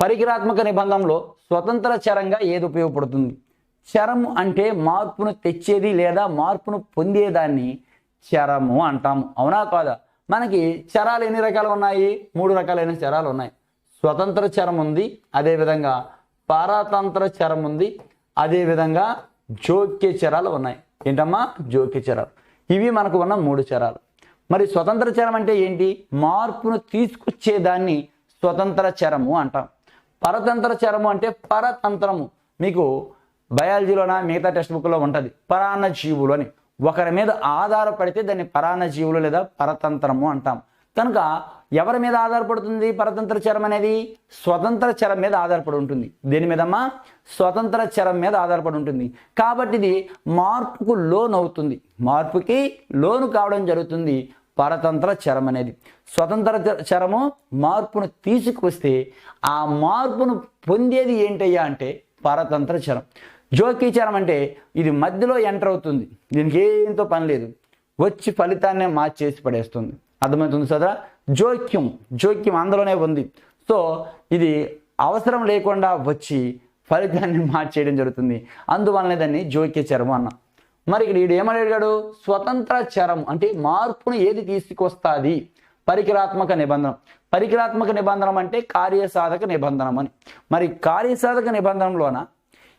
పరికరాత్మక నిబంధనలో స్వతంత్ర చరంగా ఏది ఉపయోగపడుతుంది? చరము అంటే మార్పును తెచ్చేది లేదా మార్పును పొందేదాన్ని చరము అంటాము. అవునా కాదా? మనకి చరాలు ఎన్ని రకాలు ఉన్నాయి? మూడు రకాలైన చరాలు ఉన్నాయి. స్వతంత్ర చరం ఉంది అదేవిధంగా పారతంత్ర చరం ఉంది అదేవిధంగా జోక్య చరాలు ఉన్నాయి. ఏంటమ్మా? జోక్య చరాలు. ఇవి మనకు ఉన్న మూడు చరాలు. మరి స్వతంత్ర చరం అంటే ఏంటి? మార్పును తీసుకొచ్చేదాన్ని స్వతంత్ర చరము అంటాం. పరతంత్ర చరము అంటే పరతంత్రము. మీకు బయాలజీలోన మిగతా టెక్స్ట్ బుక్లో ఉంటుంది. పరాన్న జీవులు అని. ఒకరి మీద ఆధారపడితే దాన్ని పరాన్న జీవులు లేదా పరతంత్రము అంటాం. కనుక ఎవరి మీద ఆధారపడుతుంది పరతంత్ర చరం అనేది? స్వతంత్ర చరం మీద ఆధారపడి ఉంటుంది. దేని మీదమ్మా? స్వతంత్ర చరం మీద ఆధారపడి ఉంటుంది. కాబట్టి ఇది మార్పుకు లోన్ అవుతుంది మార్పుకి లోను కావడం జరుగుతుంది. పరతంత్ర చరం అనేది. స్వతంత్ర చ- చరము మార్పును తీసుకొస్తే ఆ మార్పును పొందేది ఏంటయ్యా అంటే పరతంత్ర చరం. జోకీచరం అంటే ఇది మధ్యలో ఎంటర్ అవుతుంది. దీనికి ఏంతో పని లేదు. వచ్చి ఫలితాన్నే మార్చేసి పడేస్తుంది. అర్థమవుతుంది సదా? జోక్యం. జోక్యం అందులోనే ఉంది. సో ఇది అవసరం లేకుండా వచ్చి ఫలితాన్ని మార్చేయడం జరుగుతుంది. అందువలనే దాన్ని జోక్య చరము అన్నాం. మరి ఇక్కడ వీడు ఏమని అడిగాడు స్వతంత్ర చరం అంటే మార్పును ఏది తీసుకొస్తుంది? పరికరాత్మక నిబంధన. పరికరాత్మక నిబంధన అంటే కార్యసాధక నిబంధనం అని. మరి కార్యసాధక నిబంధనలోన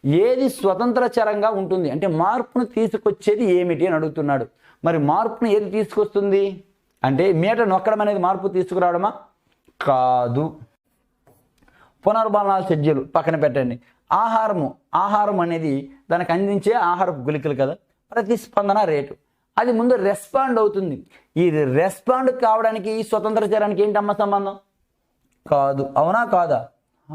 ఏది స్వతంత్ర చరంగా ఉంటుంది? అంటే మార్పును తీసుకొచ్చేది ఏమిటి అని అడుగుతున్నాడు. మరి మార్పును ఏది తీసుకొస్తుంది? అంటే మీట నొక్కడం అనేది మార్పు తీసుకురావడమా? కాదు. పునర్బలనాల షెడ్యూల్ పక్కన పెట్టండి. ఆహారము ఆహారం అనేది దానికి అందించే ఆహారపు గుళికలు కదా. ప్రతిస్పందన రేటు. అది ముందు రెస్పాండ్ అవుతుంది. ఈ రెస్పాండ్ కావడానికి ఈ స్వతంత్ర చరానికి ఏంటమ్మా సంబంధం? కాదు. అవునా కాదా?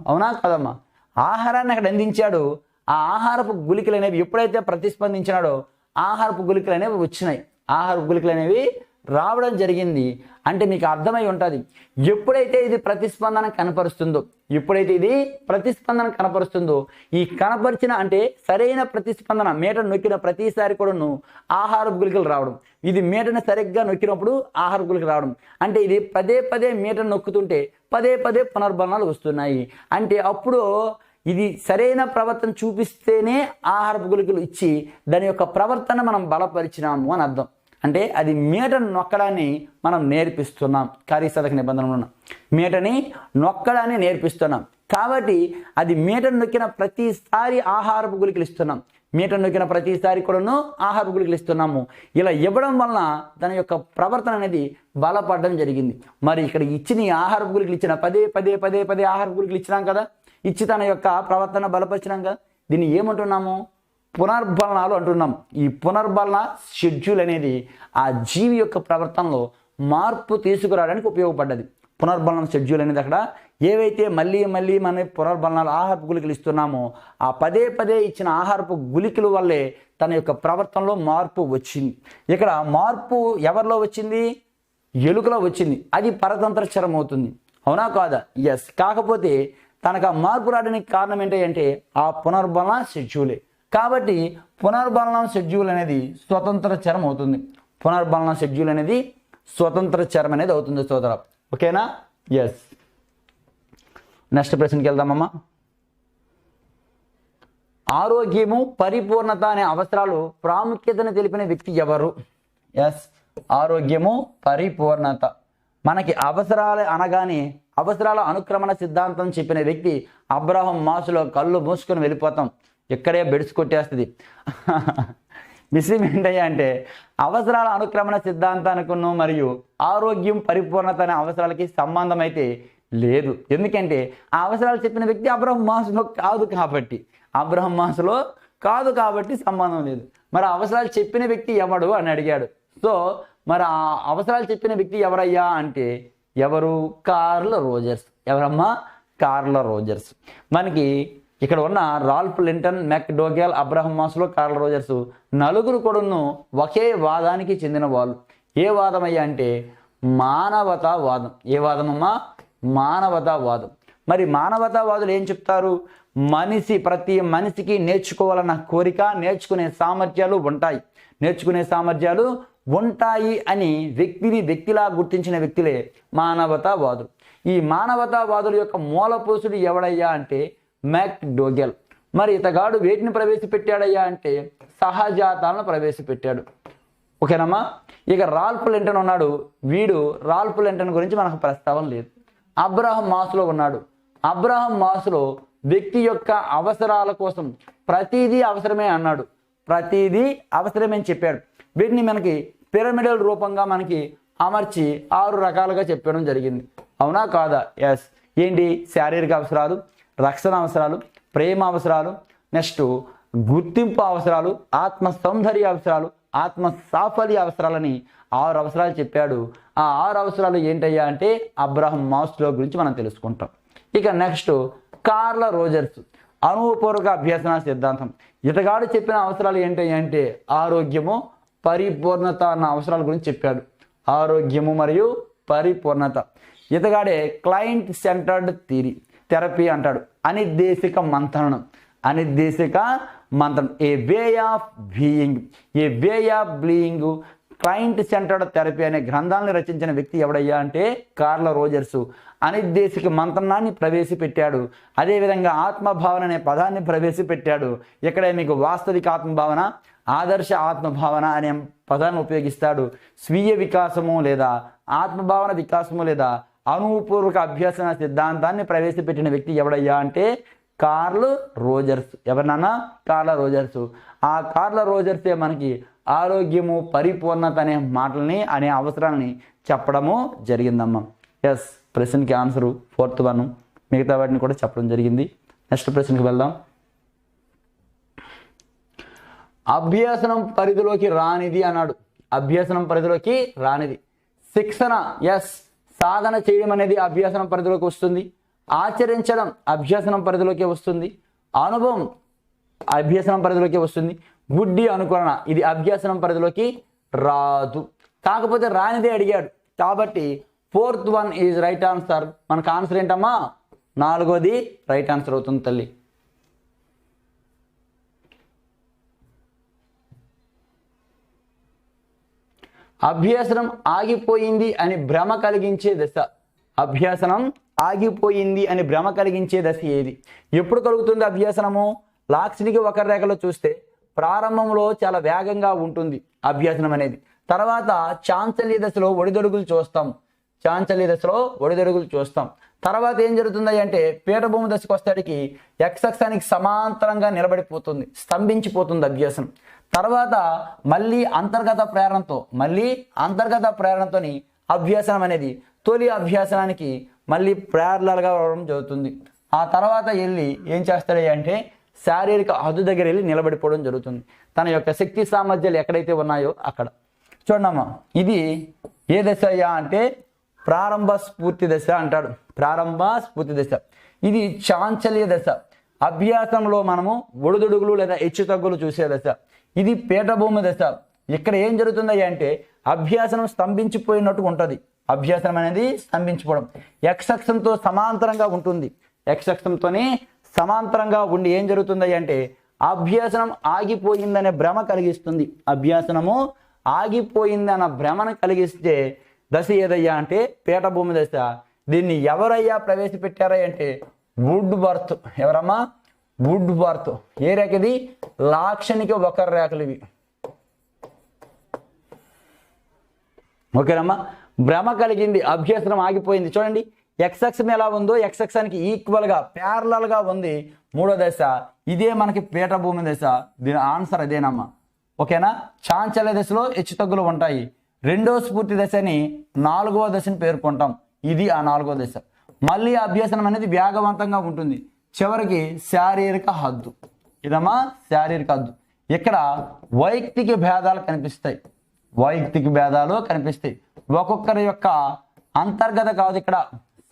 అవునా కాదమ్మా? ఆహారాన్ని అక్కడ అందించాడు. ఆ ఆహారపు గుళికలు అనేవి ఎప్పుడైతే ప్రతిస్పందించినాడో ఆహారపు గుళికలు అనేవి వచ్చినాయి. ఆహారపు గుళికలు అనేవి రావడం జరిగింది అంటే మీకు అర్థమై ఉంటుంది. ఎప్పుడైతే ఇది ప్రతిస్పందన కనపరుస్తుందో ఎప్పుడైతే ఇది ప్రతిస్పందన కనపరుస్తుందో ఈ కనపరిచిన అంటే సరైన ప్రతిస్పందన మేట నొక్కిన ప్రతిసారి కూడాను ఆహారపు గుళికలు రావడం. ఇది మేటను సరిగ్గా నొక్కినప్పుడు ఆహార గుళికలు రావడం. అంటే ఇది పదే పదే మీటను నొక్కుతుంటే పదే పదే పునర్బలనాలు వస్తున్నాయి. అంటే అప్పుడు ఇది సరైన ప్రవర్తన చూపిస్తేనే ఆహారపు గుళికలు ఇచ్చి దాని యొక్క ప్రవర్తన మనం బలపరిచినాము అని అర్థం. అంటే అది మీటను నొక్కడాన్ని మనం నేర్పిస్తున్నాం. కార్యసాధక నిబంధనలు మీటని నొక్కడాన్ని నేర్పిస్తున్నాం. కాబట్టి అది మీటను నొక్కిన ప్రతిసారి ఆహారపు గుళికలు ఇస్తున్నాం. మీటను నొక్కిన ప్రతిసారి కూడాను ఆహారపు గుళికలు ఇస్తున్నాము. ఇలా ఇవ్వడం వలన దాని యొక్క ప్రవర్తన అనేది బలపడడం జరిగింది. మరి ఇక్కడ ఇచ్చిన ఈ ఆహారపు గుళికలు ఇచ్చిన పదే పదే పదే పదే ఆహారపు గుళికలు ఇచ్చినాం కదా. ఇచ్చి తన యొక్క ప్రవర్తన బలపరిచినాం కదా. దీన్ని ఏమంటున్నాము? పునర్బలనాలు అంటున్నాం. ఈ పునర్బలన షెడ్యూల్ అనేది ఆ జీవి యొక్క ప్రవర్తనలో మార్పు తీసుకురావడానికి ఉపయోగపడ్డది. పునర్బలనం షెడ్యూల్ అనేది అక్కడ ఏవైతే మళ్ళీ మళ్ళీ మన పునర్బలనాలు ఆహారపు గుళికలు ఇస్తున్నామో ఆ పదే పదే ఇచ్చిన ఆహారపు గుళికల వల్లే తన యొక్క ప్రవర్తనలో మార్పు వచ్చింది. ఇక్కడ మార్పు ఎవరిలో వచ్చింది? ఎలుకలో వచ్చింది. అది పరతంత్ర చరం అవుతుంది. అవునా కాదా? ఎస్ కాకపోతే తనకు ఆ మార్పు రావడానికి కారణం ఏంటంటే ఆ పునర్బలన షెడ్యూలే కాబట్టి పునర్బలనం షెడ్యూల్ అనేది స్వతంత్ర చరం అవుతుంది. పునర్బలనం షెడ్యూల్ అనేది స్వతంత్ర చరం అనేది అవుతుంది సోదర ఓకేనా? ఎస్ నెక్స్ట్ ప్రశ్నకి వెళ్దామమ్మా. ఆరోగ్యము పరిపూర్ణత అనే అవసరాలు ప్రాముఖ్యతను తెలిపిన వ్యక్తి ఎవరు? ఎస్ ఆరోగ్యము పరిపూర్ణత. మనకి అవసరాలు అనగానే అవసరాల అనుక్రమణ సిద్ధాంతం చెప్పిన వ్యక్తి అబ్రహం మాసులో కళ్ళు మూసుకొని వెళ్ళిపోతాం. ఇక్కడే బెడ్స్ కొట్టేస్తుంది. విషయం ఏంటయ్యా అంటే అవసరాల అనుక్రమణ సిద్ధాంతానికును మరియు ఆరోగ్యం పరిపూర్ణత అనే అవసరాలకి సంబంధం అయితే లేదు. ఎందుకంటే ఆ అవసరాలు చెప్పిన వ్యక్తి అబ్రహం మాసులో కాదు కాబట్టి. అబ్రహం మాసులో కాదు కాబట్టి సంబంధం లేదు. మరి అవసరాలు చెప్పిన వ్యక్తి ఎవడు అని అడిగాడు. సో మరి ఆ అవసరాలు చెప్పిన వ్యక్తి ఎవరయ్యా అంటే ఎవరు? కార్ల రోజర్స్. ఎవరమ్మా? కార్ల రోజర్స్. మనకి ఇక్కడ ఉన్న Ralph Linton McDougall Abraham Maslow Carl Rogers నలుగురు కూడాను ఒకే వాదానికి చెందిన వాళ్ళు. ఏ వాదం అయ్యా అంటే మానవతావాదం. ఏ వాదమమ్మా? మానవతావాదం. మరి మానవతావాదులు ఏం చెప్తారు? మనిషి ప్రతి మనిషికి నేర్చుకోవాలన్న కోరిక నేర్చుకునే సామర్థ్యాలు ఉంటాయి. నేర్చుకునే సామర్థ్యాలు ఉంటాయి అని వ్యక్తిని వ్యక్తిలా గుర్తించిన వ్యక్తులే మానవతావాదులు. ఈ మానవతావాదుల యొక్క మూల పురుషుడు ఎవడయ్యా అంటే మ్యాక్ డోగెల్ మరి ఇతగాడు వేటిని ప్రవేశపెట్టాడయ్యా అంటే సహజాతాలను ప్రవేశపెట్టాడు. ఓకేనమ్మా? ఇక రాల్ఫ్ లెంటన్ ఉన్నాడు. వీడు రాల్ఫ్ లెంటన్ గురించి మనకు ప్రస్తావన లేదు. అబ్రహం మాస్లో ఉన్నాడు. అబ్రహం మాస్లో వ్యక్తి యొక్క అవసరాల కోసం ప్రతిదీ అవసరమే అన్నాడు. ప్రతిదీ అవసరమే అని చెప్పాడు. వీటిని మనకి పిరమిడల్ రూపంగా మనకి అమర్చి ఆరు రకాలుగా చెప్పడం జరిగింది. అవునా కాదా? ఎస్ ఏంటి? శారీరక అవసరాలు రక్షణ అవసరాలు ప్రేమ అవసరాలు నెక్స్ట్ గుర్తింపు అవసరాలు ఆత్మ సౌందర్య అవసరాలు ఆత్మ సాఫల్య అవసరాలని ఆరు అవసరాలు చెప్పాడు. ఆ ఆరు అవసరాలు ఏంటయ్యా అంటే అబ్రహం మాస్లో గురించి మనం తెలుసుకుంటాం. ఇక నెక్స్ట్ కార్ల రోజర్స్ అనుపూర్వక అభ్యసన సిద్ధాంతం. ఇతగాడు చెప్పిన అవసరాలు ఏంటయ్యా అంటే ఆరోగ్యము పరిపూర్ణత అన్న అవసరాల గురించి చెప్పాడు. ఆరోగ్యము మరియు పరిపూర్ణత. ఇతగాడే క్లయింట్ సెంటర్డ్ థీరీ థెరపీ అంటాడు. అనిర్దేశిక మంత్రణం. అనిర్దేశిక మంత్రం. A way of being a way of being client centred therapy అనే గ్రంథాలను రచించిన వ్యక్తి ఎవడయ్యా అంటే కార్ల రోజర్సు. అనిర్దేశిక మంత్రణాన్ని ప్రవేశపెట్టాడు. అదేవిధంగా ఆత్మభావన అనే పదాన్ని ప్రవేశపెట్టాడు. ఇక్కడ మీకు వాస్తవిక ఆత్మభావన ఆదర్శ ఆత్మభావన అనే పదాన్ని ఉపయోగిస్తాడు. స్వీయ వికాసము లేదా ఆత్మభావన వికాసము లేదా అనుపూర్వక అభ్యసన సిద్ధాంతాన్ని ప్రవేశపెట్టిన వ్యక్తి ఎవడయ్యా అంటే కార్ల్ రోజర్స్. ఎవరినన్నా కార్ల రోజర్స్. ఆ కార్ల రోజర్సే మనకి ఆరోగ్యము పరిపూర్ణత అనే మాటల్ని అనే అవసరాలని చెప్పడము జరిగిందమ్మా. ఎస్ ప్రశ్నకి ఆన్సరు ఫోర్త్ వన్ మిగతా వాటిని కూడా చెప్పడం జరిగింది. నెక్స్ట్ ప్రశ్నకి వెళ్దాం. అభ్యసనం పరిధిలోకి రానిది అన్నాడు. అభ్యసనం పరిధిలోకి రానిది. శిక్షణ ఎస్ సాధన చేయడం అనేది అభ్యాసనం పరిధిలోకి వస్తుంది. ఆచరించడం అభ్యసనం పరిధిలోకి వస్తుంది. అనుభవం అభ్యసనం పరిధిలోకి వస్తుంది. గుడ్డి అనుకరణ ఇది అభ్యాసనం పరిధిలోకి రాదు. కాకపోతే రానిదే అడిగాడు. కాబట్టి fourth one is right answer. మనకు ఆన్సర్ ఏంటమ్మా? నాలుగోది రైట్ ఆన్సర్ అవుతుంది తల్లి. అభ్యసనం ఆగిపోయింది అని భ్రమ కలిగించే దశ. అభ్యసనం ఆగిపోయింది అని భ్రమ కలిగించే దశ ఏది? ఎప్పుడు కలుగుతుంది అభ్యసనము? లాక్స్నికి ఒక రేఖలో చూస్తే ప్రారంభంలో చాలా వేగంగా ఉంటుంది అభ్యసనం అనేది. తర్వాత చాంచల్య దశలో ఒడిదొడుగులు చూస్తాం. చాంచల్య దశలో ఒడిదొడుగులు చూస్తాం. తర్వాత ఏం జరుగుతుంది అంటే పీఠభూమి దశకు వచ్చేటికి ఎక్సక్షానికి సమాంతరంగా నిలబడిపోతుంది. స్తంభించిపోతుంది అభ్యాసం తర్వాత మళ్ళీ అంతర్గత ప్రేరణతో మళ్ళీ అంతర్గత ప్రేరణతోని అభ్యాసనం అనేది తొలి అభ్యాసనానికి మళ్ళీ ప్రేరణలుగా రావడం జరుగుతుంది. ఆ తర్వాత వెళ్ళి ఏం చేస్తాడు అంటే శారీరక హద్దు దగ్గర వెళ్ళి నిలబడిపోవడం జరుగుతుంది. తన యొక్క శక్తి సామర్థ్యాలు ఎక్కడైతే ఉన్నాయో అక్కడ. చూడమ్మా ఇది ఏ దశ అయ్యా అంటే ప్రారంభ స్ఫూర్తి దశ అంటాడు. ప్రారంభ స్ఫూర్తి దశ. ఇది చాంచల్య దశ. అభ్యాసంలో మనము ఒడిదుడుగులు లేదా హెచ్చు తగ్గులు చూసే దశ. ఇది పీఠభూమి దశ ఇక్కడ ఏం జరుగుతుంది అంటే అభ్యాసనం స్తంభించిపోయినట్టు ఉంటుంది. అభ్యాసనం అనేది స్తంభించిపోవడం. యక్షక్షంతో సమాంతరంగా ఉంటుంది. ఎక్సక్షన్తోనే సమాంతరంగా ఉండి ఏం జరుగుతుంది అంటే అభ్యాసనం ఆగిపోయిందనే భ్రమ కలిగిస్తుంది. అభ్యాసనము ఆగిపోయిందన్న భ్రమను కలిగిస్తే దశ ఏదయ్యా అంటే పీఠభూమి దశ దీన్ని ఎవరయ్యా ప్రవేశపెట్టారా అంటే వుడ్ బర్త్ ఎవరమ్మా? వుడ్ బర్త్ ఏ రేఖ ఇది లాక్షణిక ఒక రేఖలు ఇవి. ఓకేనమ్మా. భ్రమ కలిగింది అభ్యసనం ఆగిపోయింది. చూడండి ఎక్సెక్స్ ఎలా ఉందో ఎక్సెక్షన్కి ఈక్వల్గా ప్యారలల్గా ఉంది మూడో దశ. ఇదే మనకి పీఠభూమి దశ. దీని ఆన్సర్ అదేనమ్మా. ఓకేనా? చాంచల్య దశలో హెచ్చు తగ్గులు ఉంటాయి. రెండో స్ఫూర్తి దశని నాలుగవ దశని పేర్కొంటాం. ఇది ఆ నాలుగో దశ. మళ్ళీ అభ్యసనం అనేది వేగవంతంగా ఉంటుంది. చివరికి శారీరక హద్దు. ఇదమ్మా శారీరక హద్దు. ఇక్కడ వైయక్తిక భేదాలు కనిపిస్తాయి. వైయక్తిక భేదాలు కనిపిస్తాయి. ఒక్కొక్కరి యొక్క అంతర్గత కాదు ఇక్కడ.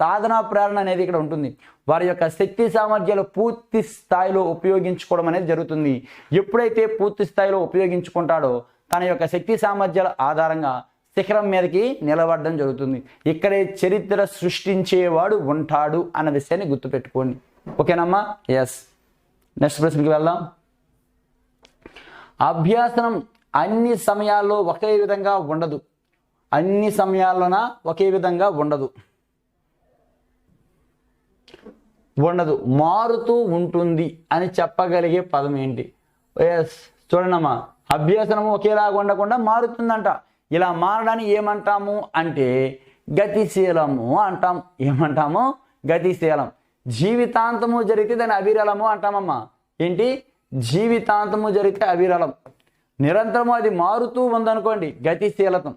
సాధనా ప్రేరణ అనేది ఇక్కడ ఉంటుంది. వారి యొక్క శక్తి సామర్థ్యాలు పూర్తి స్థాయిలో ఉపయోగించుకోవడం అనేది జరుగుతుంది. ఎప్పుడైతే పూర్తి స్థాయిలో ఉపయోగించుకుంటాడో తన యొక్క శక్తి సామర్థ్యాల ఆధారంగా శిఖరం మీదకి నిలబడడం జరుగుతుంది. ఇక్కడే చరిత్ర సృష్టించేవాడు ఉంటాడు అన్న విషయాన్ని గుర్తుపెట్టుకోండి. ఓకేనమ్మా? ఎస్ నెక్స్ట్ ప్రశ్నకి వెళ్దాం. అభ్యాసనం అన్ని సమయాల్లో ఒకే విధంగా ఉండదు. అన్ని సమయాల్లోన ఒకే విధంగా ఉండదు. ఉండదు. మారుతూ ఉంటుంది అని చెప్పగలిగే పదం ఏంటి? ఎస్ చూడండమ్మా. అభ్యసనము ఒకేలాగా ఉండకుండా మారుతుందంట. ఇలా మారడాన్ని ఏమంటాము అంటే గతిశీలము అంటాం. ఏమంటాము? గతిశీలం. జీవితాంతము జరిగితే దాన్ని అవిరలము అంటామమ్మా. ఏంటి? జీవితాంతము జరిగితే అవిరళం నిరంతరము అది మారుతూ ఉందనుకోండి గతిశీలతం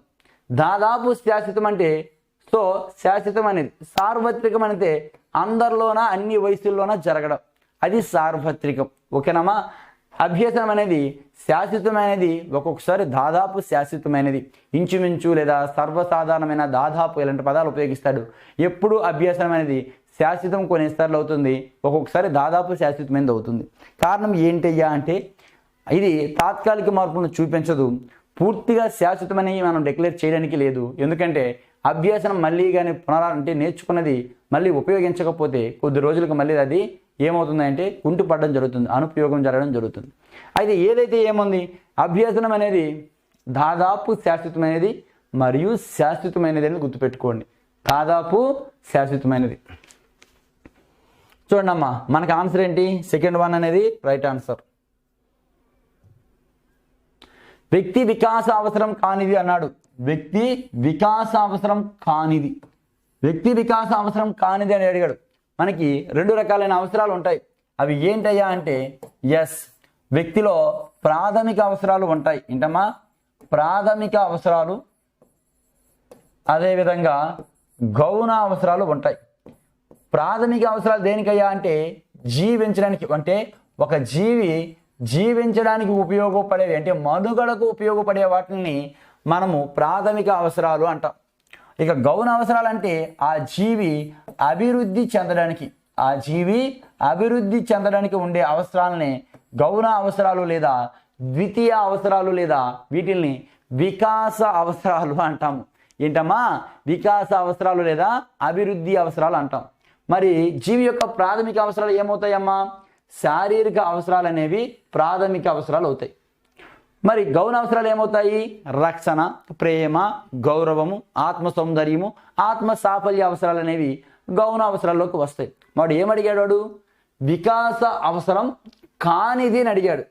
దాదాపు శాశ్వతం అంటే సో శాశ్వతం అనేది సార్వత్రికం అంటే అందరిలోన అన్ని వయసుల్లోన జరగడం. అది సార్వత్రికం. ఓకేనమ్మా? అభ్యసనం అనేది శాశ్వతమైనది ఒక్కొక్కసారి దాదాపు శాశ్వతమైనది ఇంచుమించు లేదా సర్వసాధారణమైన దాదాపు ఇలాంటి పదాలు ఉపయోగిస్తాడు. ఎప్పుడు అభ్యసనం అనేది శాశ్వతం కొన్ని సార్లు అవుతుంది ఒక్కొక్కసారి దాదాపు శాశ్వతమైనది అవుతుంది. కారణం ఏంటయ్యా అంటే ఇది తాత్కాలిక మార్పులను చూపించదు. పూర్తిగా శాశ్వతమని మనం డిక్లేర్ చేయడానికి లేదు. ఎందుకంటే అభ్యాసనం మళ్ళీ కానీ పునరా అంటే నేర్చుకున్నది మళ్ళీ ఉపయోగించకపోతే కొద్ది రోజులకు మళ్ళీ అది ఏమవుతుందంటే కుంటు పడడం జరుగుతుంది అనుపయోగం జరగడం జరుగుతుంది. అయితే ఏదైతే ఏముంది అభ్యసనం అనేది దాదాపు శాశ్వతమైనది మరియు శాశ్వతమైనది అని గుర్తుపెట్టుకోండి. దాదాపు శాశ్వతమైనది. చూడండి అమ్మా మనకి ఆన్సర్ ఏంటి? సెకండ్ వన్ అనేది రైట్ ఆన్సర్ వ్యక్తి వికాస అవసరం కానిది అన్నాడు. వ్యక్తి వికాస అవసరం కానిది. వ్యక్తి వికాస అవసరం కానిది అని అడిగాడు. మనకి రెండు రకాలైన అవసరాలు ఉంటాయి. అవి ఏంటయ్యా అంటే ఎస్ వ్యక్తిలో ప్రాథమిక అవసరాలు ఉంటాయి. ఏంటమ్మా? ప్రాథమిక అవసరాలు అదేవిధంగా గౌణ అవసరాలు ఉంటాయి. ప్రాథమిక అవసరాలు దేనికయ్యా అంటే జీవించడానికి అంటే ఒక జీవి జీవించడానికి ఉపయోగపడేవి అంటే మనుగడకు ఉపయోగపడే వాటిని మనము ప్రాథమిక అవసరాలు అంటాం. ఇక గౌణ అవసరాలు అంటే ఆ జీవి అభివృద్ధి చెందడానికి ఆ జీవి అభివృద్ధి చెందడానికి ఉండే అవసరాలని గౌణ అవసరాలు లేదా ద్వితీయ అవసరాలు లేదా వీటిల్ని వికాస అవసరాలు అంటాము. ఏంటమ్మా? వికాస అవసరాలు లేదా అభివృద్ధి అవసరాలు అంటాం. మరి జీవి యొక్క ప్రాథమిక అవసరాలు ఏమవుతాయమ్మా? శారీరక అవసరాలు అనేవి ప్రాథమిక అవసరాలు అవుతాయి. మరి గౌణ అవసరాలు ఏమవుతాయి? రక్షణ ప్రేమ గౌరవము ఆత్మ సౌందర్యము ఆత్మ సాఫల్య అవసరాలు అనేవి గౌణ అవసరాల్లోకి వస్తాయి. వాడు ఏమడిగాడు వాడు? వికాస అవసరం కానిది అని అడిగాడు.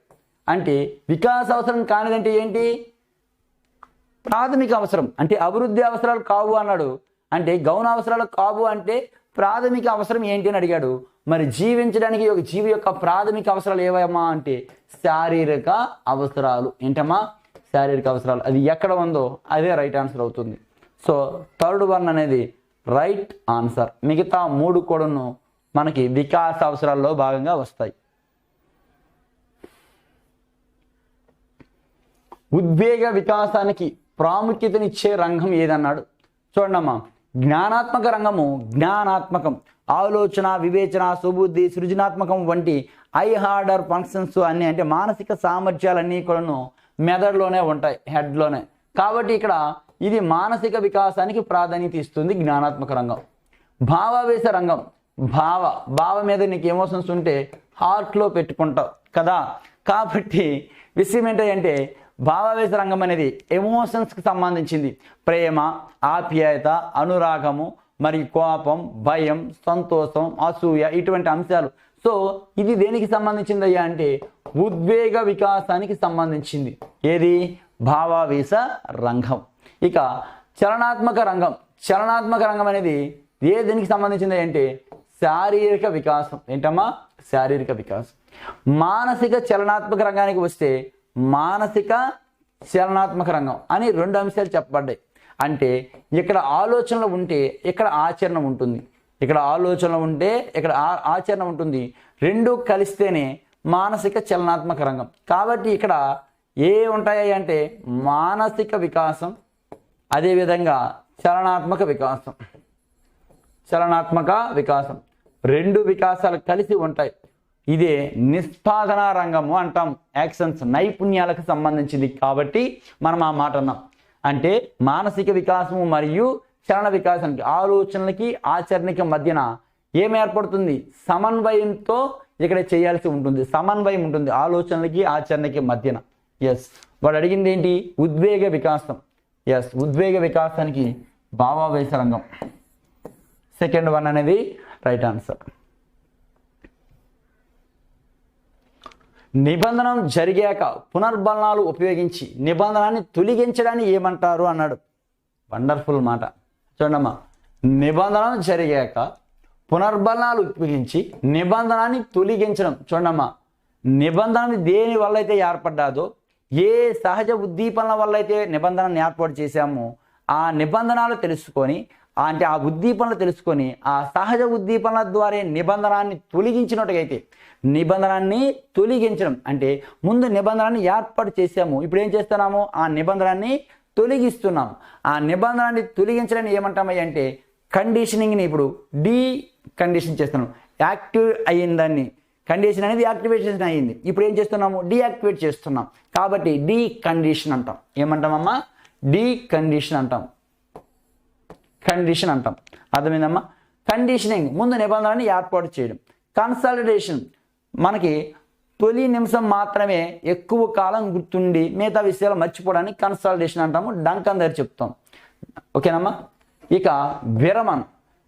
అంటే వికాస అవసరం కానిది అంటే ఏంటి? ప్రాథమిక అవసరం. అంటే అభివృద్ధి అవసరాలు కావు అన్నాడు. అంటే గౌణ అవసరాలు కావు అంటే ప్రాథమిక అవసరం ఏంటి అని అడిగాడు. మరి జీవించడానికి ఒక జీవి యొక్క ప్రాథమిక అవసరాలు ఏవమ్మా అంటే శారీరక అవసరాలు. ఏంటమ్మా? శారీరక అవసరాలు. అది ఎక్కడ ఉందో అదే రైట్ ఆన్సర్ అవుతుంది. సో థర్డ్ వన్ అనేది రైట్ ఆన్సర్. మిగతా మూడు కూడాను మనకి వికాస అవసరాల్లో భాగంగా వస్తాయి. ఉద్వేగ వికాసానికి ప్రాముఖ్యతనిచ్చే రంగం ఏదన్నాడు? చూడమ్మా జ్ఞానాత్మక రంగము జ్ఞానాత్మకం. ఆలోచన వివేచన సుబుద్ధి సృజనాత్మకం వంటి ఐ హార్డర్ ఫంక్షన్స్ అన్నీ అంటే మానసిక సామర్థ్యాలన్నీ కూడాను మెదడులోనే ఉంటాయి హెడ్లోనే. కాబట్టి ఇక్కడ ఇది మానసిక వికాసానికి ప్రాధాన్యత ఇస్తుంది జ్ఞానాత్మక రంగం. భావావేశ రంగం భావ భావ మీద నీకు ఎమోషన్స్ ఉంటే హార్ట్లో పెట్టుకుంటావు కదా. కాబట్టి విషయం ఏంటంటే భావావేశ రంగం అనేది ఎమోషన్స్కి సంబంధించింది. ప్రేమ ఆప్యాయత అనురాగము మరియు కోపం భయం సంతోషం అసూయ ఇటువంటి అంశాలు. సో ఇది దేనికి సంబంధించింది అయ్యా అంటే ఉద్వేగ వికాసానికి సంబంధించింది. ఏది? భావావేశ రంగం. ఇక చలనాత్మక రంగం. చలనాత్మక రంగం అనేది ఏ దీనికి సంబంధించింది అంటే శారీరక వికాసం. ఏంటమ్మా? శారీరక వికాసం. మానసిక చలనాత్మక రంగానికి వస్తే మానసిక చలనాత్మక రంగం అని రెండు అంశాలు చెప్పబడ్డాయి. అంటే ఇక్కడ ఆలోచనలు ఉంటే ఇక్కడ ఆచరణ ఉంటుంది. ఇక్కడ ఆలోచనలు ఉంటే ఇక్కడ ఆచరణ ఉంటుంది. రెండు కలిస్తేనే మానసిక చలనాత్మక రంగం. కాబట్టి ఇక్కడ ఏ ఉంటాయి అంటే మానసిక వికాసం అదేవిధంగా చలనాత్మక వికాసం. చలనాత్మక వికాసం. రెండు వికాసాలు కలిసి ఉంటాయి. ఇదే నిష్పాదన రంగము అంటాం. యాక్షన్స్ నైపుణ్యాలకు సంబంధించింది కాబట్టి మనం ఆ మాట అన్నాం. అంటే మానసిక వికాసము మరియు చలన వికాసానికి ఆలోచనలకి ఆచరణకి మధ్యన ఏం ఏర్పడుతుంది? సమన్వయంతో ఇక్కడ చేయాల్సి ఉంటుంది. సమన్వయం ఉంటుంది ఆలోచనలకి ఆచరణకి మధ్యన. ఎస్ వాడు అడిగింది ఏంటి? ఉద్వేగ వికాసం. ఎస్ ఉద్వేగ వికాసానికి భావావేశ రంగం. సెకండ్ వన్ అనేది రైట్ ఆన్సర్ నిబంధనం జరిగాక పునర్బలనాలు ఉపయోగించి నిబంధనాన్ని తొలగించడాన్ని ఏమంటారు అన్నాడు. వండర్ఫుల్ మాట. చూడమ్మా నిబంధన జరిగాక పునర్బలనాలు ఉపయోగించి నిబంధనాన్ని తొలగించడం. చూడమ్మా నిబంధన దేని వల్ల అయితే ఏర్పడ్డాదో ఏ సహజ ఉద్దీపనల వల్ల అయితే నిబంధనను ఏర్పాటు చేశామో ఆ నిబంధనలు తెలుసుకొని అంటే ఆ ఉద్దీపనలు తెలుసుకొని ఆ సహజ ఉద్దీపనల ద్వారా నిబంధనాన్ని తొలగించినట్టుగైతే నిబంధనాన్ని తొలగించడం అంటే ముందు నిబంధనాన్ని ఏర్పాటు చేసాము ఇప్పుడు ఏం చేస్తున్నాము? ఆ నిబంధనాన్ని తొలగిస్తున్నాం ఆ నిబంధనాన్ని తొలగించడం ఏమంటామయ్య అంటే కండిషనింగ్ని ఇప్పుడు డీ కండిషన్ చేస్తున్నాం. యాక్టివ్ అయిన దాన్ని కండిషన్ అనేది యాక్టివేషన్ అయ్యింది ఇప్పుడు ఏం చేస్తున్నాము? డీయాక్టివేట్ చేస్తున్నాం. కాబట్టి డీ కండిషన్ అంటాం. ఏమంటామమ్మా? డీ కండిషన్ అంటాం. కండిషన్ అంటాం. అర్థమైందమ్మా? కండిషనింగ్. ముందు నిబంధనని ఏర్పాటు చేయడం. కన్సల్టేషన్. మనకి తొలి నిమిషం మాత్రమే ఎక్కువ కాలం గుర్తుండి మిగతా విషయాలు మర్చిపోవడానికి కన్సల్టేషన్ అంటాము. డంకన్ దగ్గర చెప్తాం. ఓకేనమ్మా? ఇక విరమణ.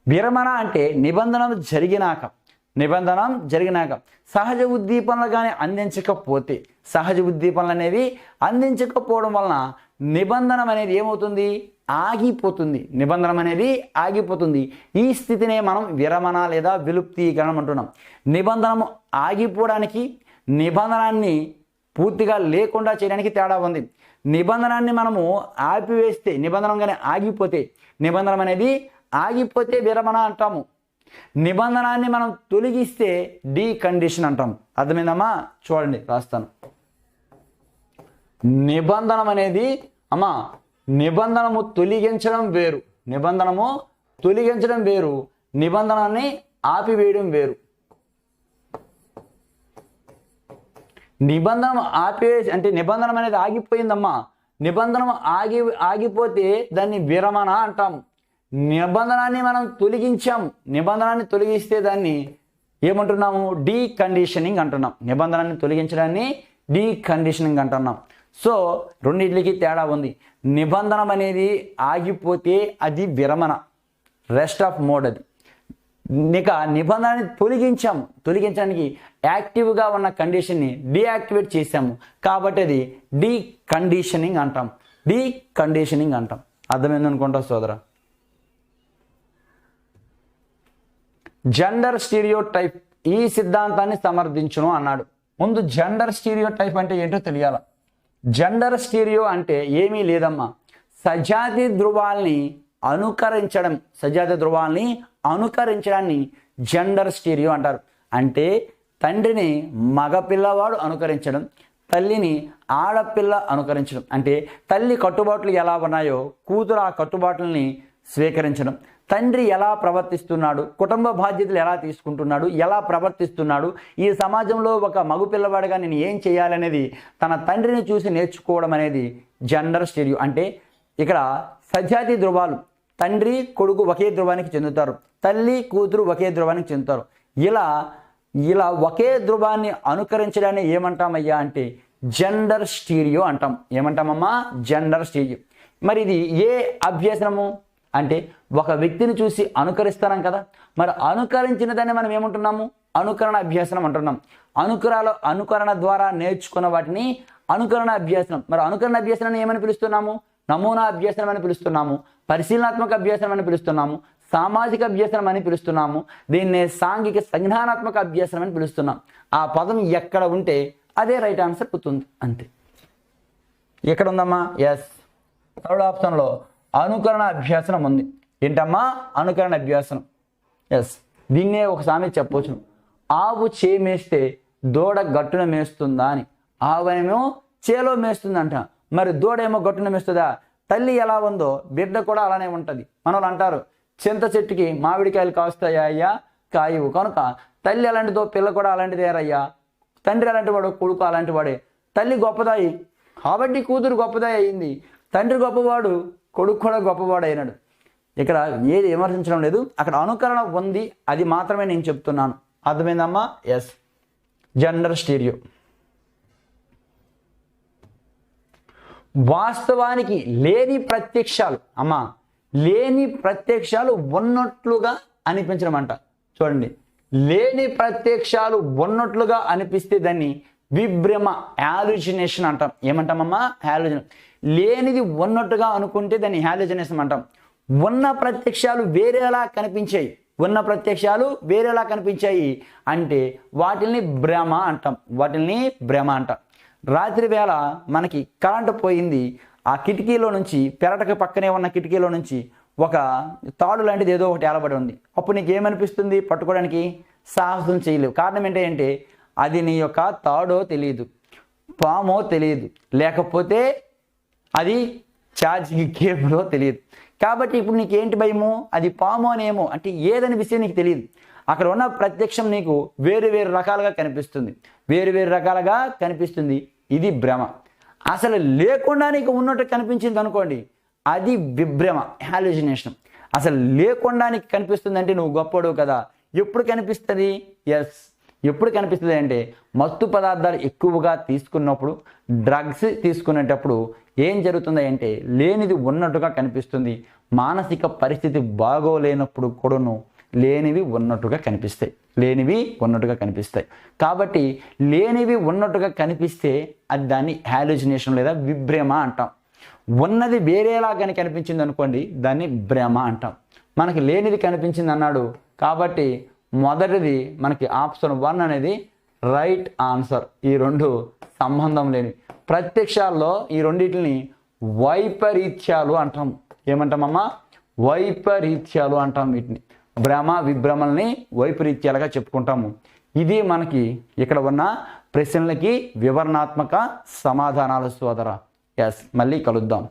విరమణ అంటే నిబంధనలు జరిగినాక. నిబంధన జరిగినాక. సహజ ఉద్దీపనలు కానీ అందించకపోతే. సహజ ఉద్దీపనలు అనేవి అందించకపోవడం వలన నిబంధన అనేది ఏమవుతుంది? ఆగిపోతుంది. నిబంధన అనేది ఆగిపోతుంది. ఈ స్థితినే మనం విరమణ లేదా విలుప్తీకరణం అంటున్నాం. నిబంధనము ఆగిపోవడానికి నిబంధనాన్ని పూర్తిగా లేకుండా చేయడానికి తేడా ఉంది. నిబంధనాన్ని మనము ఆపివేస్తే నిబంధన కానీ ఆగిపోతే నిబంధన అనేది ఆగిపోతే విరమణ అంటాము. నిబంధనాన్ని మనం తొలగిస్తే డీ కండిషన్ అంటాం. అర్థమైందమ్మా? చూడండి రాస్తాను. నిబంధనం అనేది అమ్మా నిబంధనము తొలగించడం వేరు. నిబంధనము తొలగించడం వేరు. నిబంధనాన్ని ఆపివేయడం వేరు. నిబంధన ఆపేసి అంటే నిబంధన అనేది ఆగిపోయిందమ్మా. నిబంధన ఆగి ఆగిపోతే దాన్ని విరమణ అంటాం. నిబంధనాన్ని మనం తొలగించాం. నిబంధనాన్ని తొలగిస్తే దాన్ని ఏమంటున్నాము? డీ కండిషనింగ్ అంటున్నాం. నిబంధనాన్ని తొలగించడాన్ని డీ కండిషనింగ్ అంటున్నాం. సో రెండింటికి తేడా ఉంది. నిబంధన అనేది ఆగిపోతే అది విరమణ. రెస్ట్ ఆఫ్ మోడ్ అది. ఇక నిబంధనని తొలగించాము. తొలగించడానికి యాక్టివ్గా ఉన్న కండిషన్ని డీయాక్టివేట్ చేసాము కాబట్టి అది డీ కండిషనింగ్ అంటాం. డీ కండిషనింగ్ అంటాం అర్థమైందనుకుంటా సోదర. జెండర్ స్టీరియో టైప్ ఈ సిద్ధాంతాన్ని సమర్థించును అన్నాడు. ముందు జెండర్ స్టీరియో టైప్ అంటే ఏంటో తెలియాలా? జెండర్ స్టీరియో అంటే ఏమీ లేదమ్మా. సజాతి ధృవాల్ని అనుకరించడం సజాతి ధృవాల్ని అనుకరించడాన్ని జెండర్ స్టీరియో అంటారు. అంటే తండ్రిని మగపిల్లవాడు అనుకరించడం తల్లిని ఆడపిల్ల అనుకరించడం. అంటే తల్లి కట్టుబాట్లు ఎలా ఉన్నాయో కూతురు ఆ కట్టుబాట్లని స్వీకరించడం. తండ్రి ఎలా ప్రవర్తిస్తున్నాడు? కుటుంబ బాధ్యతలు ఎలా తీసుకుంటున్నాడు? ఎలా ప్రవర్తిస్తున్నాడు? ఈ సమాజంలో ఒక మగు పిల్లవాడిగా నేను ఏం చేయాలనేది తన తండ్రిని చూసి నేర్చుకోవడం అనేది జెండర్ స్టీరియో అంటే ఇక్కడ సజాతి ధృవాలు తండ్రి కొడుకు ఒకే ధృవానికి చెందుతారు. తల్లి కూతురు ఒకే ధృవానికి చెందుతారు. ఇలా ఇలా ఒకే ధృవాన్ని అనుకరించడాన్ని ఏమంటామయ్యా అంటే జెండర్ స్టీరియో అంటాం. ఏమంటామమ్మా? జెండర్ స్టీరియో మరి ఇది ఏ అభ్యసనము? అంటే ఒక వ్యక్తిని చూసి అనుకరిస్తున్నాం కదా. మరి అనుకరించిన దాన్ని మనం ఏమంటున్నాము? అనుకరణ అభ్యాసనం అంటున్నాం. అనుకరాల అనుకరణ ద్వారా నేర్చుకున్న వాటిని అనుకరణ అభ్యాసనం. మరి అనుకరణ అభ్యాసనాన్ని ఏమని పిలుస్తున్నాము? నమూనా అభ్యాసనం అని పిలుస్తున్నాము. పరిశీలనాత్మక అభ్యాసనం అని పిలుస్తున్నాము. సామాజిక అభ్యాసనం అని పిలుస్తున్నాము. దీన్నే సాంఘిక సంజ్ఞానాత్మక అభ్యాసనం అని పిలుస్తున్నాం. ఆ పదం ఎక్కడ ఉంటే అదే రైట్ ఆన్సర్ అవుతుంది అంతే. ఎక్కడ ఉందమ్మా? ఎస్. థర్డ్ ఆప్షన్లో అనుకరణ అభ్యాసనం ఉంది. ఏంటమ్మా? అనుకరణ అభ్యాసనం. ఎస్ దీన్నే ఒక సామెత చెప్పవచ్చు ఆవు చే మేస్తే దూడ గట్టున మేస్తుందా అని. ఆవు ఏమో చేలో మేస్తుందంట. మరి దూడ ఏమో గట్టున మేస్తుందా? తల్లి ఎలా ఉందో బిడ్డ కూడా అలానే ఉంటుంది. మన వాళ్ళు అంటారు చింత చెట్టుకి మామిడికాయలు కాస్తాయా అయ్యా? కాయవు. కనుక తల్లి అలాంటిదో పిల్ల కూడా అలాంటిదేరయ్యా తండ్రి అలాంటి వాడు కొడుకు అలాంటి వాడే. తల్లి గొప్పదాయి. కాబట్టి కూతురు గొప్పదాయి అయింది. తండ్రి గొప్పవాడు కొడుకు కూడా గొప్పవాడైనాడు. అయినాడు ఇక్కడ ఏది విమర్శించడం లేదు. అక్కడ అనుకరణ ఉంది. అది మాత్రమే నేను చెప్తున్నాను. అర్థమైందమ్మా? ఎస్ జెండర్ స్టీరియో వాస్తవానికి లేని ప్రత్యక్షాలు అమ్మా లేని ప్రత్యక్షాలు ఉన్నట్లుగా అనిపించడం అంట. చూడండి. లేని ప్రత్యక్షాలు ఉన్నట్లుగా అనిపిస్తే దాన్ని విభ్రమ హాలుజినేషన్ అంటాం. ఏమంటామమ్మా? హాలుజినేషన్ లేనిది ఉన్నట్టుగా అనుకుంటే దాన్ని హాలుజినేషన్ అంటాం. ఉన్న ప్రత్యక్షాలు వేరేలా కనిపించాయి. ఉన్న ప్రత్యక్షాలు వేరేలా కనిపించాయి అంటే వాటిల్ని భ్రమ అంటాం. వాటిల్ని భ్రమ అంటాం. రాత్రి వేళ మనకి కరెంటు పోయింది. ఆ కిటికీలో నుంచి పెరటకు పక్కనే ఉన్న కిటికీలో నుంచి ఒక తాడు లాంటిది ఏదో ఒకటి ఏలబడి ఉంది. అప్పుడు నీకు ఏమనిపిస్తుంది పట్టుకోవడానికి సాహసం చేయలేవు. కారణం ఏంటంటే అది నీ యొక్క తాడో తెలియదు పామో తెలియదు లేకపోతే అది ఛార్జింగ్ కేబులో తెలియదు కాబట్టి ఇప్పుడు నీకు ఏంటి భయము? అది పాము అనేమో అంటే ఏదని విషయం నీకు తెలియదు అక్కడ ఉన్న ప్రత్యక్షం నీకు వేరు వేరు రకాలుగా కనిపిస్తుంది. వేరు వేరు రకాలుగా కనిపిస్తుంది. ఇది భ్రమ. అసలు లేకుండా నీకు ఉన్నట్టు కనిపించింది అనుకోండి అది విభ్రమ హాలుజినేషన్ అసలు లేకుండా నీకు కనిపిస్తుంది అంటే నువ్వు గొప్పడు కదా. ఎప్పుడు కనిపిస్తుంది? ఎస్ ఎప్పుడు కనిపిస్తుంది అంటే మత్తు పదార్థాలు ఎక్కువగా తీసుకున్నప్పుడు డ్రగ్స్ తీసుకునేటప్పుడు ఏం జరుగుతుంది అంటే లేనిది ఉన్నట్టుగా కనిపిస్తుంది. మానసిక పరిస్థితి బాగోలేనప్పుడు కూడాను లేనివి ఉన్నట్టుగా కనిపిస్తాయి. లేనివి ఉన్నట్టుగా కనిపిస్తాయి. కాబట్టి లేనివి ఉన్నట్టుగా కనిపిస్తే అది దాన్ని హాలుజినేషన్ లేదా విభ్రమ అంటాం. ఉన్నది వేరేలా కానీ కనిపించింది అనుకోండి దాన్ని భ్రమ అంటాం. మనకి లేనిది కనిపించింది అన్నాడు కాబట్టి మొదటిది మనకి ఆప్షన్ వన్ అనేది రైట్ ఆన్సర్. ఈ రెండు సంబంధం లేని ప్రత్యక్షాల్లో ఈ రెండింటిని వైపరీత్యాలు అంటాం. ఏమంటామమ్మా వైపరీత్యాలు అంటాం వీటిని. భ్రమ విభ్రమల్ని వైపరీత్యాలుగా చెప్పుకుంటాము. ఇది మనకి ఇక్కడ ఉన్న ప్రశ్నలకి వివరణాత్మక సమాధానాలు సోదర. ఎస్ మళ్ళీ కలుద్దాం.